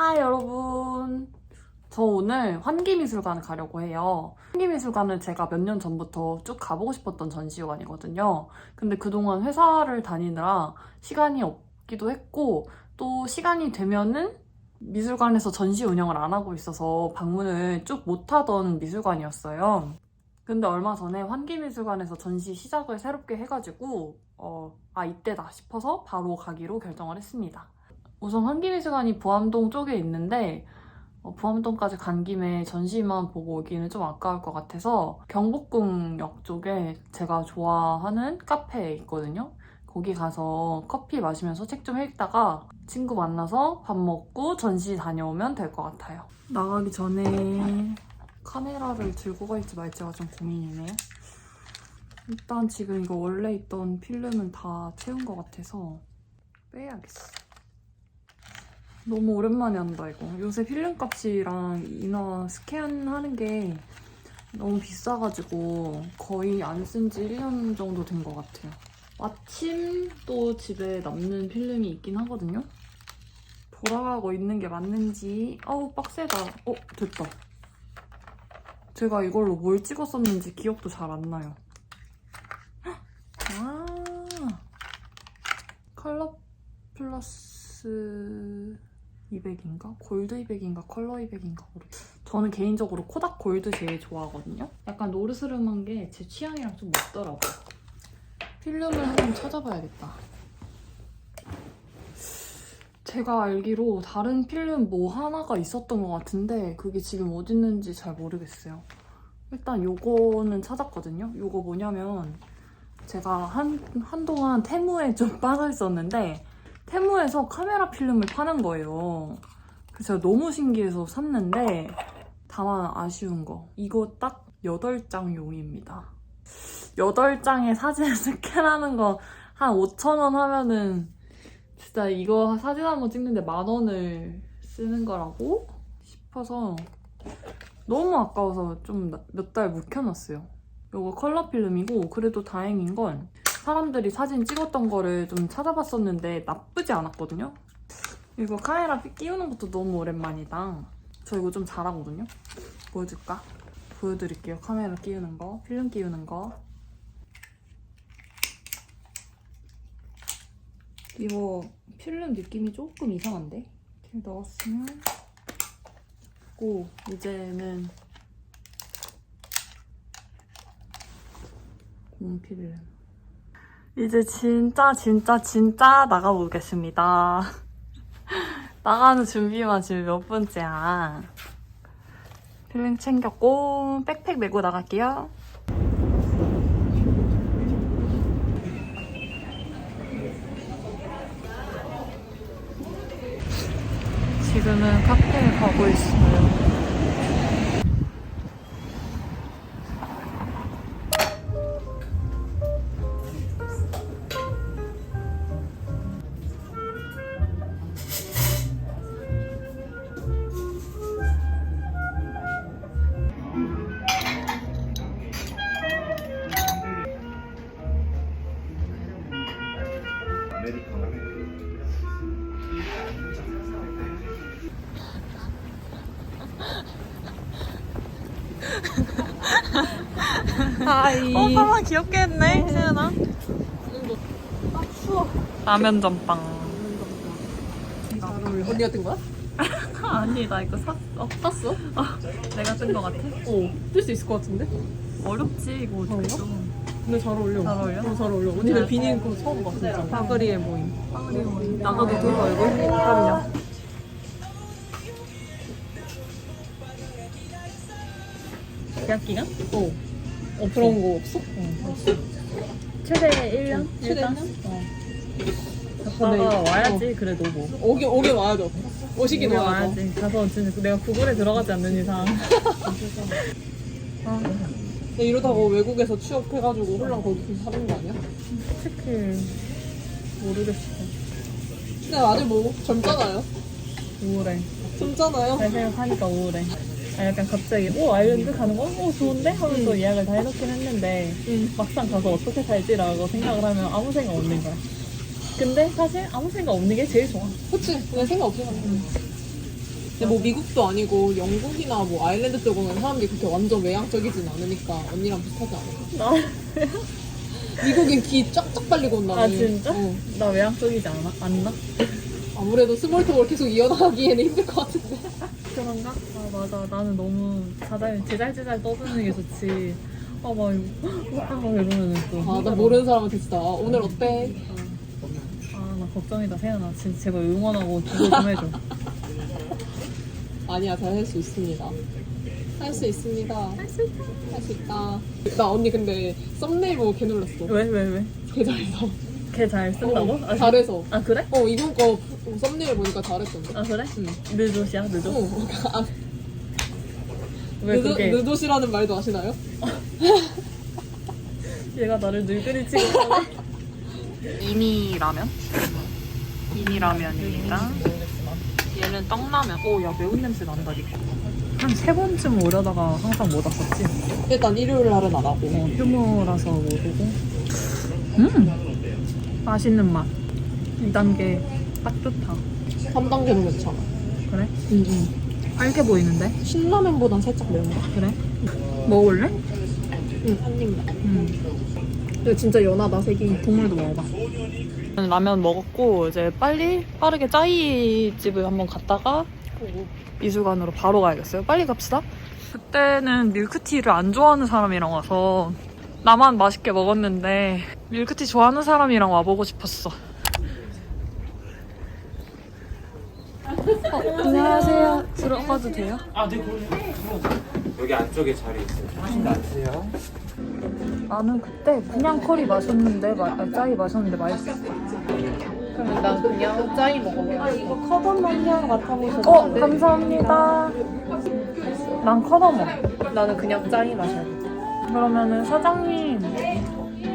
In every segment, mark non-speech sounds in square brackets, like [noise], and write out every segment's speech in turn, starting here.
하이 여러분. 저 오늘 환기미술관을 가려고 해요. 환기미술관은 제가 몇 년 전부터 쭉 가보고 싶었던 전시관이거든요. 근데 그동안 회사를 다니느라 시간이 없기도 했고 또 시간이 되면은 미술관에서 전시 운영을 안 하고 있어서 방문을 쭉 못하던 미술관이었어요. 근데 얼마 전에 환기미술관에서 전시 시작을 새롭게 해가지고 어, 아 이때다 싶어서 바로 가기로 결정을 했습니다. 우선 환기미술관이 부암동 쪽에 있는데 어, 부암동까지 간 김에 전시만 보고 오기는 좀 아까울 것 같아서 경복궁역 쪽에 제가 좋아하는 카페에 있거든요. 거기 가서 커피 마시면서 책 좀 읽다가 친구 만나서 밥 먹고 전시 다녀오면 될 것 같아요. 나가기 전에 카메라를 들고 갈지 말지가 좀 고민이네요. 일단 지금 이거 원래 있던 필름은 다 채운 것 같아서 빼야겠어. 너무 오랜만에 한다 이거. 요새 필름 값이랑 인화 스캔하는 게 너무 비싸가지고 거의 안 쓴 지 1년 정도 된 것 같아요. 마침 또 집에 남는 필름이 있긴 하거든요. 돌아가고 있는 게 맞는지 어우 빡세다. 어 됐다. 제가 이걸로 뭘 찍었었는지 기억도 잘 안 나요. 아 컬러 플러스 200인가? 골드 200인가? 컬러 200인가? 모르겠어요. 저는 개인적으로 코닥 골드 제일 좋아하거든요. 약간 노르스름한 게 제 취향이랑 좀 맞더라고요. 필름을 한번 찾아봐야겠다. 제가 알기로 다른 필름 뭐 하나가 있었던 것 같은데 그게 지금 어디 있는지 잘 모르겠어요. 일단 요거는 찾았거든요. 요거 뭐냐면 제가 한, 한동안 테무에 좀 빠져 있었는데 테무에서 카메라 필름을 파는 거예요. 그래서 제가 너무 신기해서 샀는데 다만 아쉬운 거 이거 딱 8장 용입니다. 8장의 사진을 스캔하는 거 한 5천원 하면은 진짜 이거 사진 한 번 찍는데 만 원을 쓰는 거라고 싶어서 너무 아까워서 좀 몇 달 묵혀놨어요. 이거 컬러 필름이고 그래도 다행인 건 사람들이 사진 찍었던 거를 좀 찾아봤었는데 나쁘지 않았거든요. 이거 카메라 끼우는 것도 너무 오랜만이다. 저 이거 좀 잘하거든요. 보여줄까? 보여드릴게요. 카메라 끼우는 거, 필름 끼우는 거. 이거 필름 느낌이 조금 이상한데? 이렇게 넣었으면 고 이제는 공필름 이제 진짜 진짜 진짜 나가보겠습니다. [laughs] 나가는 준비만 지금 몇 번째야? 필름 챙겼고 백팩 메고 나갈게요. 지금은 카페에 가고 있어요. 하이. 어, 사람 귀엽게 했네, 세연아. 라면 전빵. 언니가 뜬 거야? [laughs] 아니, 나 이거 샀어. 땄어? 내가 뜬 거 같아? 어. 뜰 수 있을 것 같은데? 어렵지, 이거 그런가? 좀. 근데 잘 어울려. 잘 어울려? 어, 잘 어울려. 언니는 비니 입고 처음 봐, 진짜. 바그리에 모임. 나가도 돼, 얼굴? 그럼요. 계약 기간? 어. 어, 그런 거 없어? 최대 1년? 최대 일단? 1년? 어. 아, 네. 와야지, 그래도 뭐. 오게, 오게 와야죠. 오시긴 오게 와야죠. 와야지. 가서 진짜 내가 구글에 들어가지 않는 이상. 아, 근데 이러다가 외국에서 취업해가지고 홀랑 거기 하는 거 아니야? 솔직히 모르겠어. 근데 아직 뭐 젊잖아요. 우울해. 젊잖아요. 잘 생각하니까 우울해. 아, 약간 갑자기 오 아일랜드 가는 거? 오 좋은데? 하면서 예약을 다 해놓긴 했는데 응. 막상 가서 어떻게 살지라고 생각을 하면 아무 생각 없는 거야. 근데 사실 아무 생각 없는 게 제일 좋아. 그치. 그냥 생각 없이 가는 거. 근데 뭐 미국도 아니고 영국이나 뭐 아일랜드 쪽은 사람들이 그렇게 완전 외향적이진 않으니까 언니랑 비슷하지 않을까? [laughs] 미국인 귀 쫙쫙 빨리고 온다며. 아, 진짜? 어. 나 외향적이지 않아? 않나? 아무래도 스몰 톡을 계속 이어나가기에는 힘들 것 같은데. 그런가? 아 맞아 나는 너무 자달 제잘제잘 떠드는 게 좋지 아막 이러면 또 아, 나 모르는 사람한테 진짜 아, 오늘 어때? 아 나 걱정이다 세연아 진짜 제발 응원하고 두고 좀 해줘 [laughs] 아니야, 잘 할 수 있습니다. 할 수 있습니다. 할 수 있다. 할 수 있다. 나 언니 근데 썸네일 보고 개 놀랐어. 왜 왜 왜? 개 잘해서. 걔 잘 쓴다고? 어, 아, 잘해서. 아 그래? 어, 이번 거 썸네일 보니까 잘했던데. 아 그래? 응. 느조시야 느조? 어, 아, 왜 느도, 그게 느도시라는 말도 아시나요? [laughs] 얘가 나를 늙은이 취급하네 [laughs] 이미 라면? 이미 라면입니다 얘는 떡라면 오 야 매운 냄새 난다 이거 한세 번쯤 오려다가 항상 못 왔었지 일단 일요일 날은 안 하고. 어, 휴무라서 모르고 음 맛있는 맛 2단계 딱 좋다 3단계는 괜찮아. 그래? 응, 응. 빨개 보이는데? 신라면보단 살짝 매운 거. 그래? 먹을래? 응, 한 입만. 응 이거 진짜 연하다, 색이. 국물도 먹어봐 라면 먹었고 이제 빨리 빠르게 짜이 집을 한번 갔다가 미술관으로 바로 가야겠어요 빨리 갑시다 그때는 밀크티를 안 좋아하는 사람이랑 와서 나만 맛있게 먹었는데 밀크티 좋아하는 사람이랑 와보고 싶었어 어, 안녕하세요 들어가도 돼요? 아, 네, 그럼요. 여기 안쪽에 자리 있어요. 조금씩 앉으세요. 나는 그때 그냥 커리 마셨는데 마, 아, 짜이 마셨는데 맛있었어. 그러면 난 그냥 짜이 먹어볼래. 이거 커다만 향 맡아보셔도 어 감사합니다. 난 커다만. 나는 그냥 짜이 마셔야 돼. 그러면은 사장님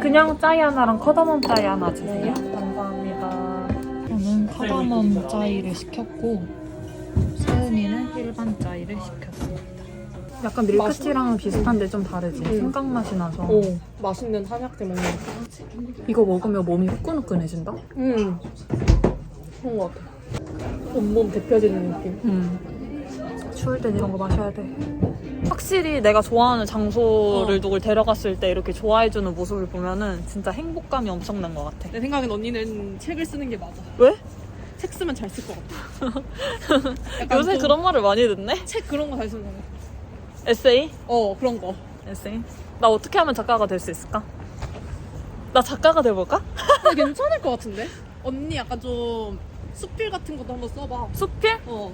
그냥 짜이 하나랑 커다만 짜이 하나 주세요. 감사합니다. 저는 커다만 짜이를 시켰고 세은이는 일반 짜이를 시켰습니다. 약간 밀크티랑 비슷한데 좀 다르지? 응. 생강 맛이 나서 오, 맛있는 한약재 먹는 거. 이거 먹으면 몸이 후끈후끈해진다? 응. 그런 거 같아. 온몸 데펴지는 느낌. 음. 추울 땐 이런 거 마셔야 돼. 확실히 내가 좋아하는 장소를 어. 누굴 데려갔을 때 이렇게 좋아해주는 모습을 보면은 진짜 행복감이 엄청난 것 같아. 내 생각엔 언니는 책을 쓰는 게 맞아. 왜? 책 쓰면 잘 쓸 것 같아. [laughs] 요새 좀 그런 말을 많이 듣네? 책 그런 거 잘 쓰는 거. 에세이? 어, 그런 거. 에세이? 나 어떻게 하면 작가가 될 수 있을까? 나 작가가 돼볼까? [laughs] 괜찮을 것 같은데? 언니 약간 좀 수필 같은 것도 한번 써봐. 수필? 어.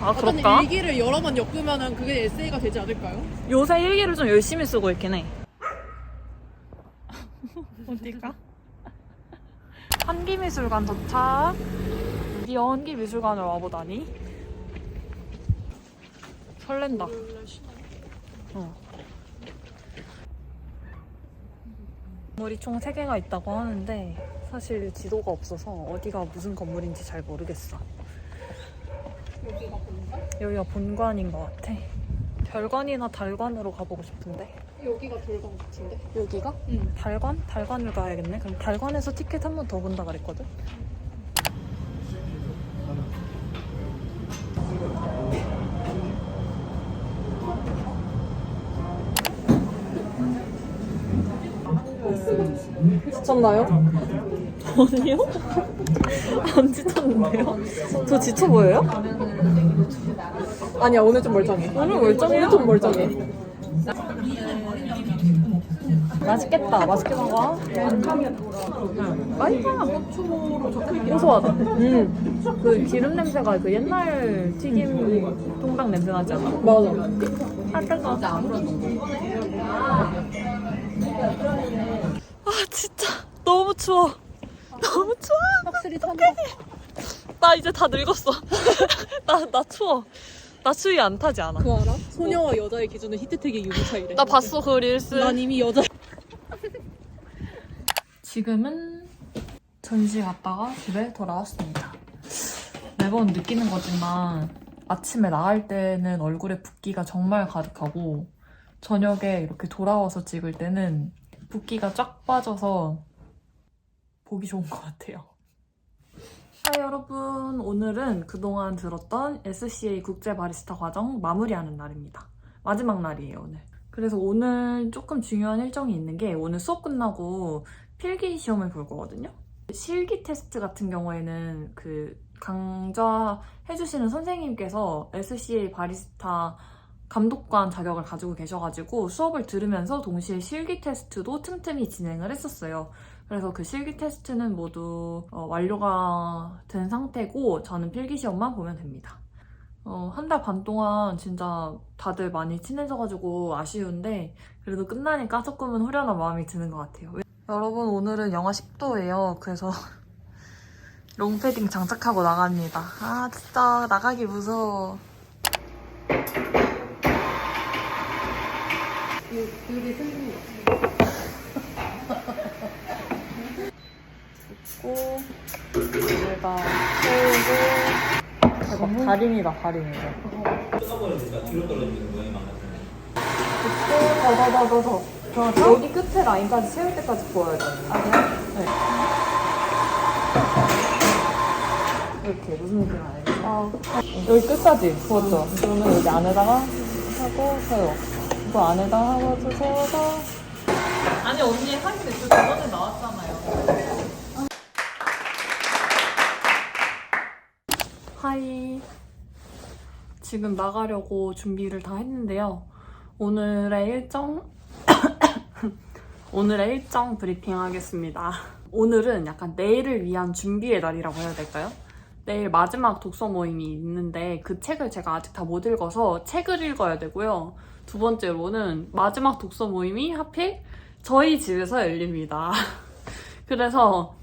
아 어떤 그럴까? 일기를 여러 번 엮으면은 그게 에세이가 되지 않을까요? 요새 일기를 좀 열심히 쓰고 있긴 해. [laughs] 어디가? 한기미술관 도착. 드디어 한기미술관을 와보다니. 설렌다. 어. 건물이 총 3개가 있다고 하는데 사실 지도가 없어서 어디가 무슨 건물인지 잘 모르겠어. 여기가 본관인 것 같아. 별관이나 달관으로 가보고 싶은데. 여기가 돌관 같은데? 여기가? 응. 달관? 달관을 가야겠네. 그럼 달관에서 티켓 한 번 더 본다 그랬거든. 지쳤나요? 아니요? 안 지쳤는데요? 저 지쳐 보여요? 아니야, 오늘 좀 멀쩡해. 오늘 멀쩡해요? 오늘 좀 멀쩡해. 맛있겠다. 맛있게 먹어. 맛있다. 고소하다. 음, 그 기름 냄새가 그 옛날 튀김 통닭 냄새 나지 않아? 맞아. 아, 뜨거. 아, 진짜 너무 추워. 너무 추워. 확실히 찬다. 나 이제 다 늙었어. [laughs] 나, 나 추워. 나 추위 안 타지 않아. 그거 알아? 소녀와 여자의 기준은 히트텍의 유무 차이래. 나 봤어, 그 릴스. 난 이미 여자. 지금은 전시 갔다가 집에 돌아왔습니다. 매번 느끼는 거지만 아침에 나갈 때는 얼굴에 붓기가 정말 가득하고 저녁에 이렇게 돌아와서 찍을 때는 붓기가 쫙 빠져서 보기 좋은 것 같아요. 하이 여러분 오늘은 그동안 들었던 SCA 국제 바리스타 과정 마무리하는 날입니다 마지막 날이에요 오늘 그래서 오늘 조금 중요한 일정이 있는 게 오늘 수업 끝나고 필기 시험을 볼 거거든요 실기 테스트 같은 경우에는 그 강좌해주시는 선생님께서 SCA 바리스타 감독관 자격을 가지고 계셔가지고 수업을 들으면서 동시에 실기 테스트도 틈틈이 진행을 했었어요. 그래서 그 실기 테스트는 모두 어, 완료가 된 상태고 저는 필기 시험만 보면 됩니다. 어, 한 달 반 동안 진짜 다들 많이 친해져가지고 아쉬운데 그래도 끝나니까 조금은 후련한 마음이 드는 것 같아요. 여러분 오늘은 영하 10도예요. 그래서 [laughs] 롱패딩 장착하고 나갑니다. 아 진짜 나가기 무서워. 여기 생긴 거. 고 여기다 세우고 대박 달인이다 달인 이거 끊어버리니까 뒤로 떨어지는 거에 막 더더더더더 더 여기 끝에 라인까지 세울 때까지 구워야 돼요. 아 그래요? 네. 이렇게 무슨 느낌 알죠? 아, 여기 끝까지 구웠죠? 그러면 여기 안에다가 하고 세워. 이거 안에다가 하고 세워서 아니 언니 하긴 그 저번에 나왔잖아요 하이. 지금 나가려고 준비를 다 했는데요. 오늘의 일정, [coughs] 오늘의 일정 브리핑 하겠습니다. 오늘은 약간 내일을 위한 준비의 날이라고 해야 될까요? 내일 마지막 독서 모임이 있는데 그 책을 제가 아직 다 못 읽어서 책을 읽어야 되고요. 두 번째로는 마지막 독서 모임이 하필 저희 집에서 열립니다. [laughs] 그래서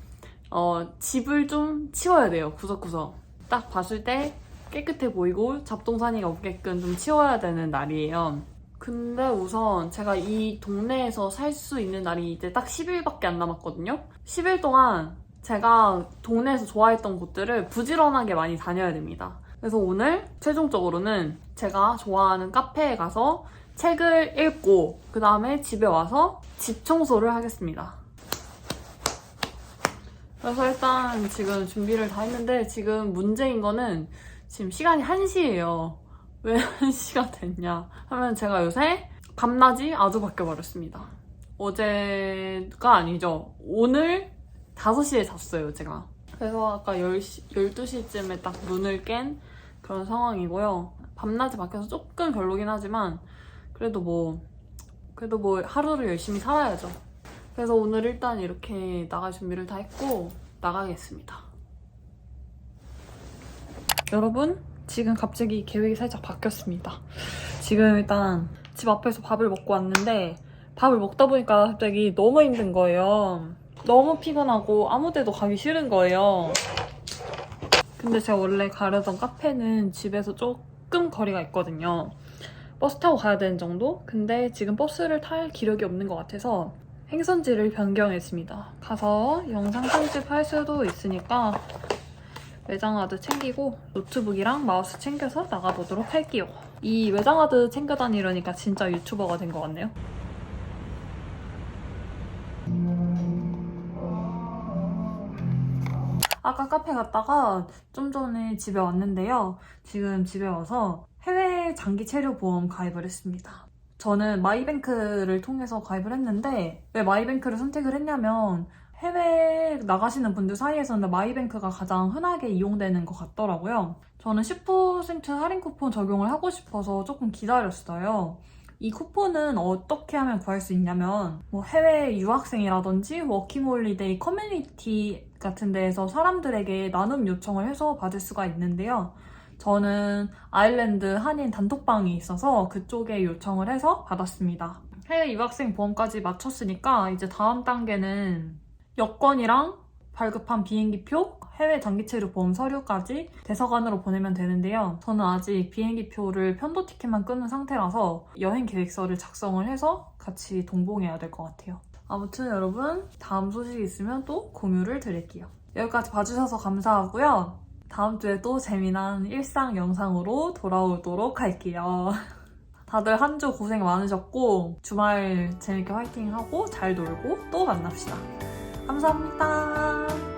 어, 집을 좀 치워야 돼요. 구석구석. 딱 봤을 때 깨끗해 보이고 잡동사니가 없게끔 좀 치워야 되는 날이에요. 근데 우선 제가 이 동네에서 살 수 있는 날이 이제 딱 10일밖에 안 남았거든요. 10일 동안 제가 동네에서 좋아했던 곳들을 부지런하게 많이 다녀야 됩니다. 그래서 오늘 최종적으로는 제가 좋아하는 카페에 가서 책을 읽고 그 다음에 집에 와서 집 청소를 하겠습니다. 그래서 일단 지금 준비를 다 했는데 지금 문제인 거는 지금 시간이 1시예요. 왜 [laughs] 1시가 됐냐 하면 제가 요새 밤낮이 아주 바뀌어버렸습니다. 어제가 아니죠. 오늘 5시에 잤어요, 제가. 그래서 아까 10시, 12시쯤에 딱 눈을 깬 그런 상황이고요. 밤낮이 바뀌어서 조금 별로긴 하지만 그래도 뭐 그래도 뭐 하루를 열심히 살아야죠. 그래서 오늘 일단 이렇게 나갈 준비를 다 했고 나가겠습니다. 여러분, 지금 갑자기 계획이 살짝 바뀌었습니다. 지금 일단 집 앞에서 밥을 먹고 왔는데 밥을 먹다 보니까 갑자기 너무 힘든 거예요. 너무 피곤하고 아무 데도 가기 싫은 거예요. 근데 제가 원래 가려던 카페는 집에서 조금 거리가 있거든요. 버스 타고 가야 되는 정도? 근데 지금 버스를 탈 기력이 없는 것 같아서 행선지를 변경했습니다. 가서 영상 편집할 수도 있으니까 외장하드 챙기고 노트북이랑 마우스 챙겨서 나가보도록 할게요. 이 외장하드 챙겨 다니려니까 진짜 유튜버가 된 것 같네요. 아까 카페 갔다가 좀 전에 집에 왔는데요. 지금 집에 와서 해외 장기 체류 보험 가입을 했습니다. 저는 마이뱅크를 통해서 가입을 했는데 왜 마이뱅크를 선택을 했냐면 해외 나가시는 분들 사이에서는 마이뱅크가 가장 흔하게 이용되는 것 같더라고요. 저는 10% 할인 쿠폰 적용을 하고 싶어서 조금 기다렸어요. 이 쿠폰은 어떻게 하면 구할 수 있냐면 뭐 해외 유학생이라든지 워킹홀리데이 커뮤니티 같은 데에서 사람들에게 나눔 요청을 해서 받을 수가 있는데요. 저는 아일랜드 한인 단톡방이 있어서 그쪽에 요청을 해서 받았습니다. 해외 유학생 보험까지 마쳤으니까 이제 다음 단계는 여권이랑 발급한 비행기표, 해외 장기체류 보험 서류까지 대서관으로 보내면 되는데요. 저는 아직 비행기표를 편도 티켓만 끊은 상태라서 여행 계획서를 작성을 해서 같이 동봉해야 될 것 같아요. 아무튼 여러분 다음 소식 있으면 또 공유를 드릴게요. 여기까지 봐주셔서 감사하고요. 다음 주에 또 재미난 일상 영상으로 돌아오도록 할게요. [laughs] 다들 한 주 고생 많으셨고 주말 재밌게 화이팅하고 잘 놀고 또 만납시다. 감사합니다.